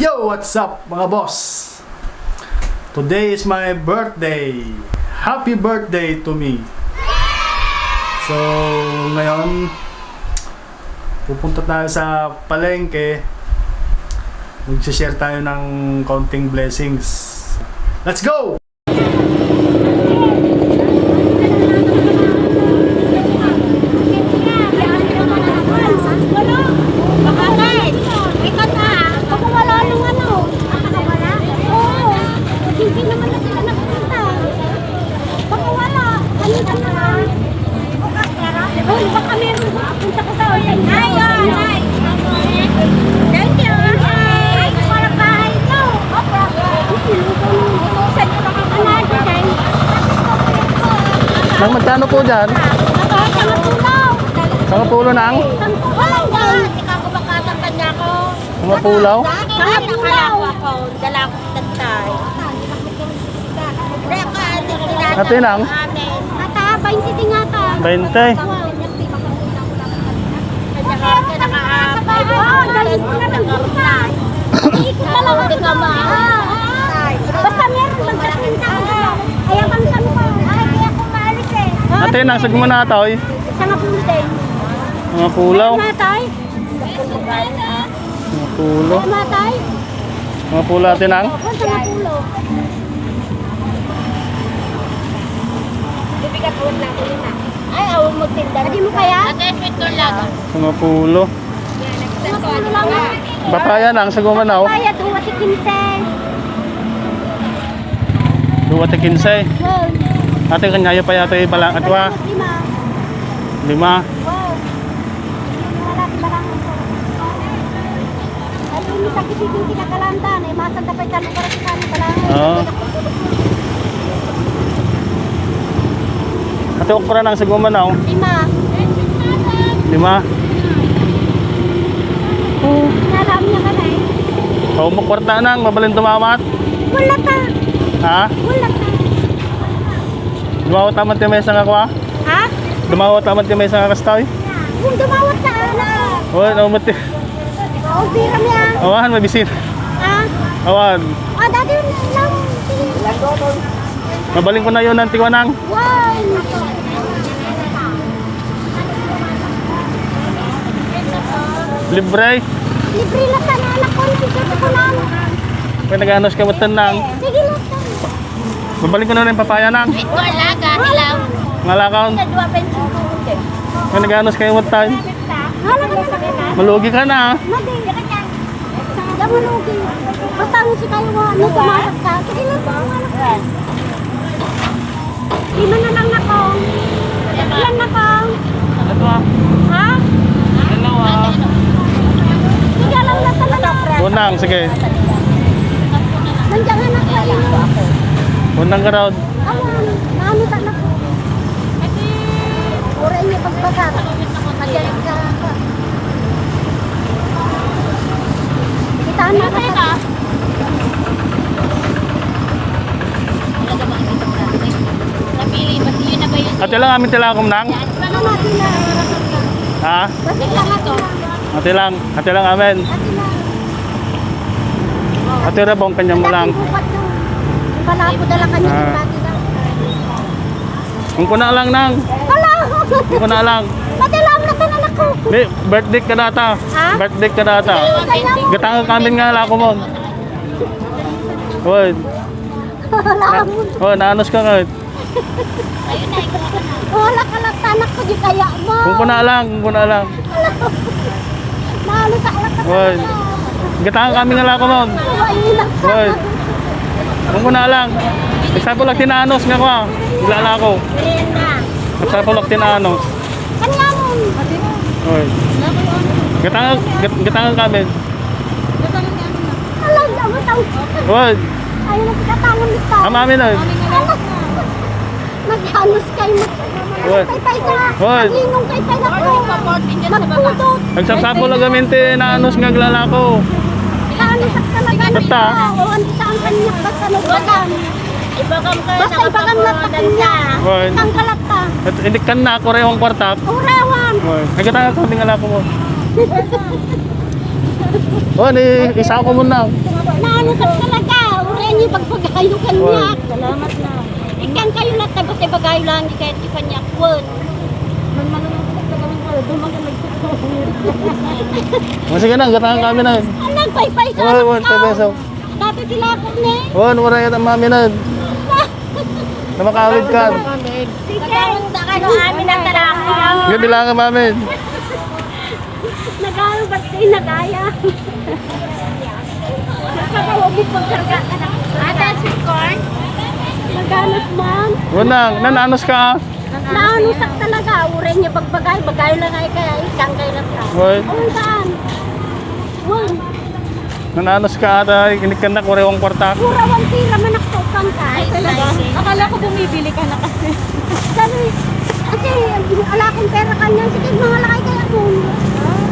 Yo, what's up mga boss? Today is my birthday. Happy birthday to me. So, ngayon, pupunta tayo sa palengke. Mag-share tayo ng counting blessings. Let's go! Bakit? Ikaw na. Baka wala nung ano. Baka wala? Oo. Hindi naman na sila nagpunta. Baka wala. Ano ka na? Uy, baka meron punta ko sa hotel. Ay, ay, ay. Thank you. Ay, parang bahay to. Opo. Inusan ko na kakanado dahil. Nang magkano po dyan? Mga pulo ng? Walang gan. Ikaw ko bakatang kanya ko. Mga pulaw? Mga pulaw. ako. Dala ko tantay. Ate nang? Ata, 20 din ata. 20. Kanya ka, nakaabay. Oo, dali Ate, nang sag mo na ito eh. Sa nga din. Mga pulaw. Matay. Mga pulo. Matay. Mga pulo ate nang? Sa nga pulo. Bibigat uwan na ako yun Ay, awon mo tinda. Hindi mo kaya? Ate, sweet corn lang. Mga pulo. Mga pulo lang. Papaya nang sag mo na Kaya, duwa si Kinse. Dua te 15. Wow. Ate kanyayo pa yata balang atwa. Lima. Lima. Wow. Oo. Ate okra nang mo na Lima. Lima. Alam niya ka na eh. Pau mo kwarta nang mabalin tumamat. Wala ta. Ha? Wala ta. Dumawa tamat yung may nga kwa? Ha? Dumawa tamat yung may nga kastoy? Kung dumawat sa anak. Oo, naumot eh. O, biram yan. Awan, mabisin. Ha? Awan. Ah, dati yun lang. Mabaling ko na yun ng tiwanang. Wow. Libre. Libre na sa anak ko. Libre ko lang. Kaya nag-anos ka matan nang. Sige na. Mabaling ko na rin papaya nang. Ito lang, hilaw. Ngalakaon. Sa dua pension ko. Nag-anos kayo sa kita. Malugi ka na. Malugi. Basta mo si kayo mo. Ano tumasap ka? Sige na anak ko. Lima na lang ako. Ilan na ko? Ah. Ha? Dalawa. Sige lang na talaga. Unang, sige. Nandiyan anak ko. Ako. Unang ka raw. Awan. Naano sa anak ko. Uray niya pagbakar. Magaling ka. Kita na ka. Ate lang amin tilakom nang. Ano natin na? Ha? Kasi lang ako. Ate lang. Ate lang amin. Ate na. Ate rabong kanyang mo lang. Bukat na. Pala ako dala kanya Ah. sa dati lang. Kung kuna lang nang. Pala! Kung kuna lang. Madalam na tanan ako. Di, birthday ka data. Ha? Birthday ka data. Gatang kami nga lako mo. Hoy, Wala mo. oh, naanos ka nga. Wala ka lang tanak ko di kaya mo. Kung kuna lang, kung kuna lang. Nalo sa alak ka Hoy. Gatang kami nga lako mo. Hoy. Kung kuna lang. Example lang tinaanos nga ko. Ilala ko. Example lang tinaanos. Kanya mo. Hoy. Gatang gatang kami. Alam na mo tao. Hoy, Ayaw na pagkatangon nito. ama amin na. Naghalos kayo mo. Hoy. Tay-tay sa. Hoy. Linong tay-tay na ko. Magpudot. Nagsapsapo lang kami tinaanos nga glala ko. Basta. O ano sa ang kanya basta nagbagan. Basta ibagam na ta kanya. Hoy. Ang kalat ka. At hindi kan na ako rehong kwartak. Urawan. Hoy. Nagkatanga kami nga lako mo. Oh, ni isa ko muna. Naano ka talaga. Uri niyo pagpagayo kanya. Salamat na. Ikan kayo lahat tapos ay bagayo lang di kahit di kanya. Wal. Man manunong ka sa kami ko. Dumagan Oh, sige na, gatahan kami na. Anak, pay-pay sa Wal, anak wal, ka. peso. Dati sila ako ni. Oh, wala yan ang mami na. Na makawid ka. Sige. Ano amin ang talako. Gabi lang ang mami. Nagaya, ba't kayo nagaya? Nakakawag mo pagkarga ka na. Sweet corn? Naganos man. Unang, nananos ka. ah. Naanusak talaga. Uray niya bagbagay. Bagay lang ay kaya isang kay lang ka. Hoy, Ano saan? Wal. nananos ka ata. Inikan na kurewang kwarta. Kurawang tira man ako kang ka. Ay, talaga. Akala ko bumibili ka na kasi. Sabi, kasi ala akong pera kanya. Sige, mga lakay kaya mo.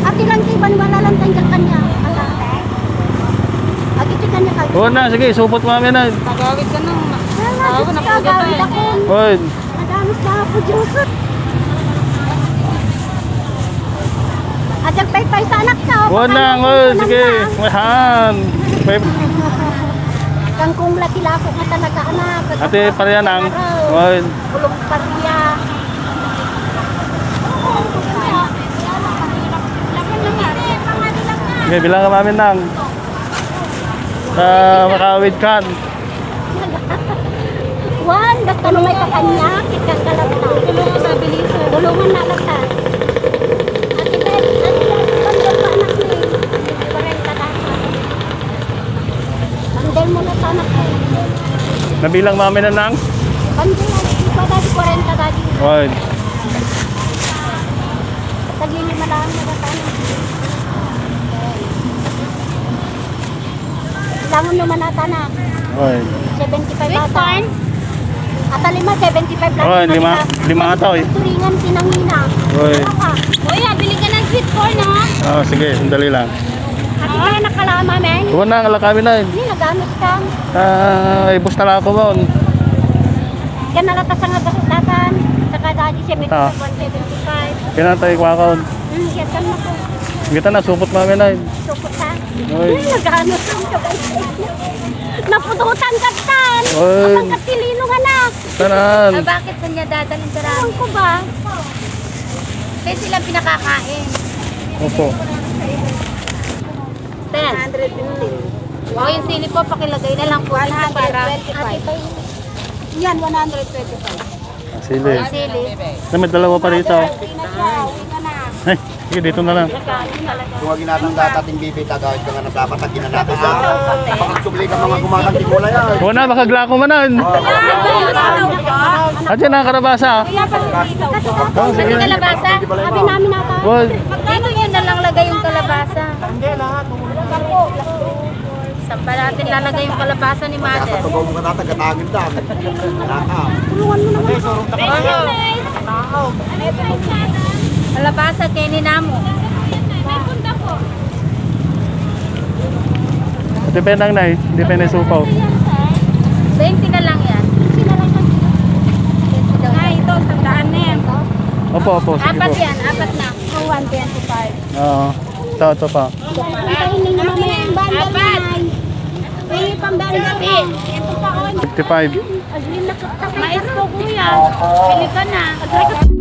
At ilang tiban wala lang tayong kanya. Ala. At ito kanya kanya. Una, sige, supot mami na. Nagawid ka Wala, Ako, ka, napugot gawin eh. Hoy, At nagpaypay sa anak ka. o, unang, paano hoy, kung sige. Mahan. Kang kung laki-lako ka talaga, anak. ate, parehan ang. Hoy, Bulong pariya. sige, bilang ka mami nang. Sa makawid kan. Juan, basta nung may kakanya, kikakalap na. tulungan sa bilisan. Tulungan na lang ta. Ate Bel, ate Bel, bandel pa anak ni. Parenta na ka. Bandel mo na sa anak ko. Nabilang mami na nang. Bandel, iba dati 40 dati. Hoy, Taglilima lang na tatano. Langon naman na. hoy. 75 ata. Ata lima, 75 lang. Hoy, lima, lima ata eh. Turingan, tinangina. Hoy. Ano ka? Kuya, bili ka ng sweet corn ha? Oh, sige, sandali lang. Ate kaya nakalama, men? Unang, ala kami na. Hindi, nagamit ka. Ah, ibus na lang ako mo. Yan nalata sa nga gasutatan. Saka dati siya may Ah. 175. Kinatay ko ako. Hmm, yan kan mo ko. Kita na, supot mami na. Sukot ha. Hoy. Hmm, nagamit ka. Napututan ka tan. Hoy. Ang katilino nga na. Tanan. Ah, bakit sa niya dadalhin sa Ewan ko ba? Kasi silang pinakakain. Opo. 10. Wow, yung sili po, pakilagay na lang po. Ito para. Yan, 125. Sili. Yung sili. Na may dalawa pa rito. Uwi na siya, uwi ka na. Sige, dito na lang. Kung wag ginatang data ting bibi tagawid ka nga na dapat ang ginanato sa pagsubli ka mga gumatang di kulay ay. Una, baka glako manan. Ate na karabasa. Oh, sige. May kalabasa? Sabi namin ata. Hoy, Dito yun na lang lagay yung kalabasa. Saan pa natin lalagay yung kalabasa ni mother? Katubaw mo ka tata gatangin da. Naka. Tulungan mo naman. Kalabasa kay ni Namo. depende lang na eh. Depende supaw. 20 na lang yan. Ay, ito, sandaan na yan. Opo, opo, sige Apat po. yan, apat na. 125. Oo. Ito, ito pa. Kainin na naman yung bandal Apat. na. May pambandal na. Ito pa on. 55. Aglim na kakay. Mais po kuya. Pili ka na. Won't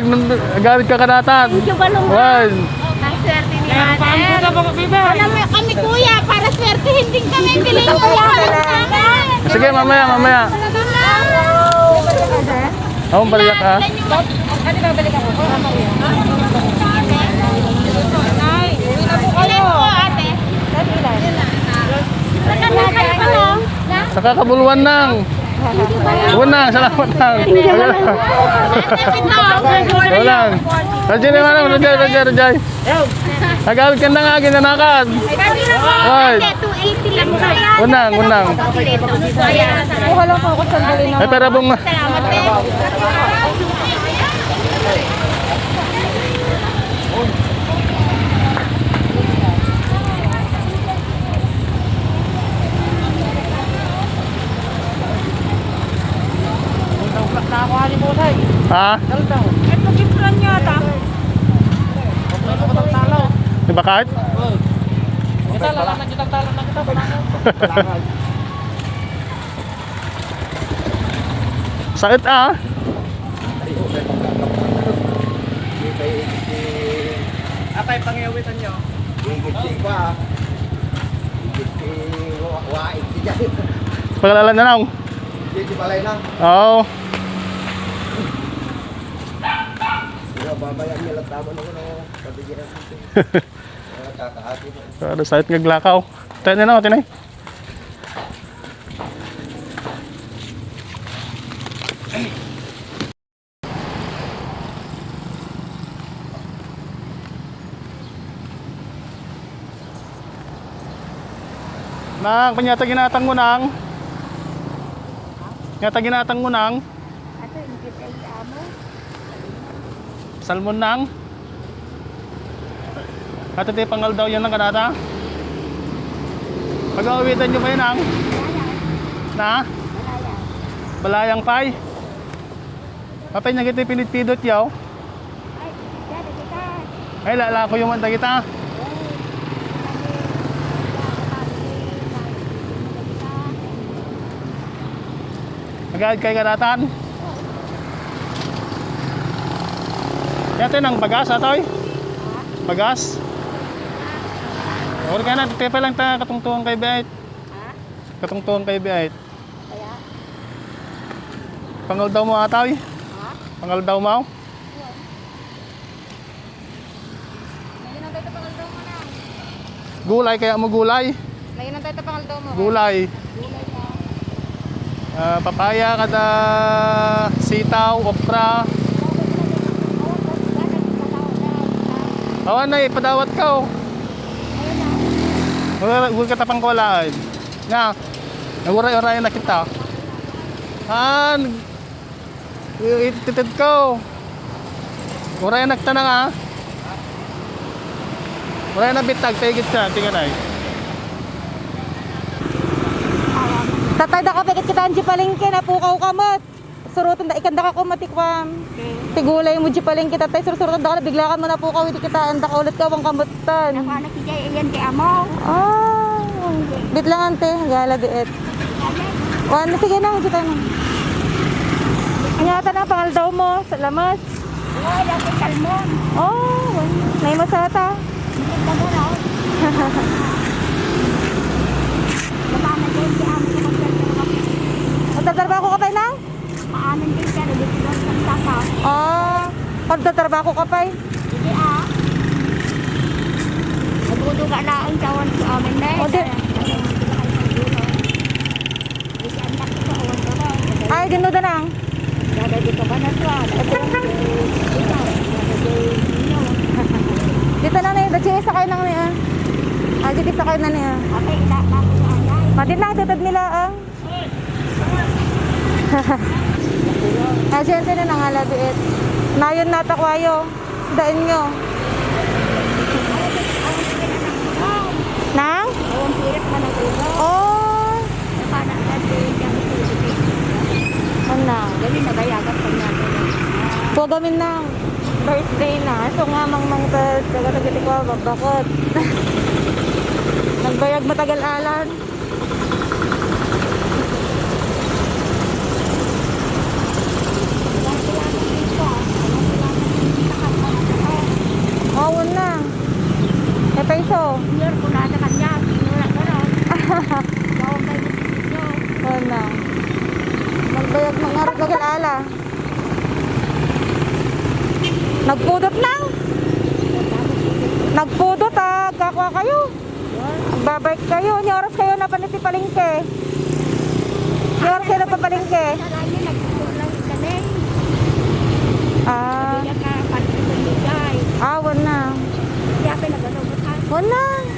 Kag, galit ka kanatan. Medyo balong ha. One. Ang swerte ni mother. Alam mo kami kuya, para swertihin din kami. Bilhin mo yan. Sige, mamaya, mamaya. Ako baliyak ha. Ilan po ate? Saka na kayo pa lang. Sa kakabuluan Unang, salamat lang. Unang. Radyo naman lang, radyo, radyo, radyo. Nagawid ka na nga, ginanakan. Ay, 280 lang kaya. unang, unang. Kuha lang po ako sandali na. Ay, pero bung... Salamat eh. Ha? Di ba kahit? Sakit ah. Higit si pa. Higit si waik si Jai. Pagalalan na lang. Higit si balay na. Oo. Sila babayan niya lang tama na ko na kabigyan natin. Kaya kakahati mo. Pero sakit nga glakaw. Tayo na natin eh. Nang, panyata ginatang mo nang. Nyata ginatang mo nang. Salmon nang. At ito pangal daw yan ng kanata. Pag-awitan nyo ba yun ang? Na? Balayang pay. Papay niya kita pinitpidot yaw. Ay, lala ko yung manda kita. Agad kay karatan. Yato ng bagas atoy. Bagas. Or ka na, tepa lang ta katungtuhan kay Bait. Katungtuhan kay Bait. Pangal daw mo atoy. Pangal daw mo. Gulay kaya mo gulay. Ngayon ang tayo pangaldaw mo. Gulay. Ah, papaya kada sitaw, okra. Awan na ipadawat ka oh. Wala ka tapang kulaan. Nga. Naguray-uray na kita. Ah, nag- ititid ko. Uray na kita na nga. Uray na bitag, tigit siya, tingnan ay. Tatay da ka pikit kita ang palengke na pukaw kamot. Surutan da ikanda ka kumatikwam. Tigulay mo di palengke tatay surutan da ka bigla ka mo na pukaw hindi kita anda ka ulit ka wang kamutan. Nakuha na si Jay, ayan kay Amo. Ah, bit lang ante, gala diet. Wan sige na, kita na. Anyata na pangal daw mo sa lamas. Oo, dati kalmon. Oh, nay masata. Magtatrabaho ka pa nang? Paanan din dito lang sa saka. Ah, pagtatrabaho ka pa Hindi ah. Nagduduga na ang tawan sa amin na. O, di- Kasi ang laki sa awan ko na. Ay, nang. Dada dito ba na siya? Dito na na, dati sakay nang niya. Ah, dito sakay na niya. Okay, ila na ko sa anay. Mati na, tutod nila ang. Ah, siyempre na nangala diit. Nayon na takwayo. Dain nyo. Nang? Oh, ano? Dali nagayagat pa niya. Pugamin nang. Birthday na. So nga mang mang tas. Taga-tagati ko, babakot. Nagbayag matagal alan. senior ko na sa kanya. Sinura ko ron. Bawang kayo na sinyo. Oo na. Magbayag ng arap na kilala. Nagpudot lang. Nagpudot ah. Kakuha kayo. Babay kayo. Ni oras kayo na palit si Palingke. Ni oras kayo na papalingke. Ah. Ah, wala na. Kaya pinagano papalengke.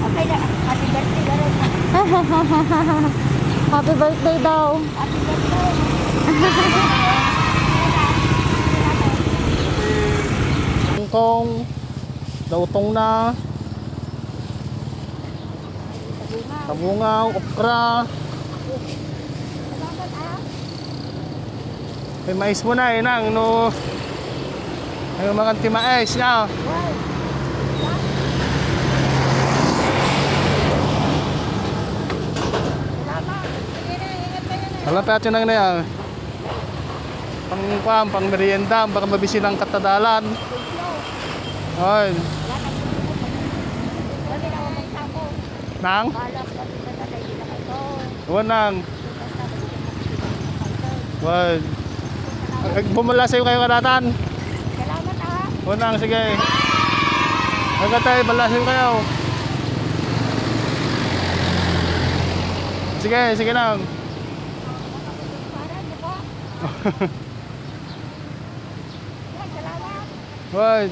Okay na. Happy birthday na rin. Happy birthday daw. Happy birthday. Kangkong, dautong na, kabungaw, okra. May mais mo na, inang, no. Ay, mga timais niya. Alam pa natin na yan. Pang pang, pang merienda, baka mabisi ng katadalan. Ay. Nang? Wanang. Wan. Bumula sa'yo kayo kanatan. Salamat ha. Wanang, sige. Agad tayo, balasin kayo. Sige, sige lang. Para niyo po. Yan, salamat.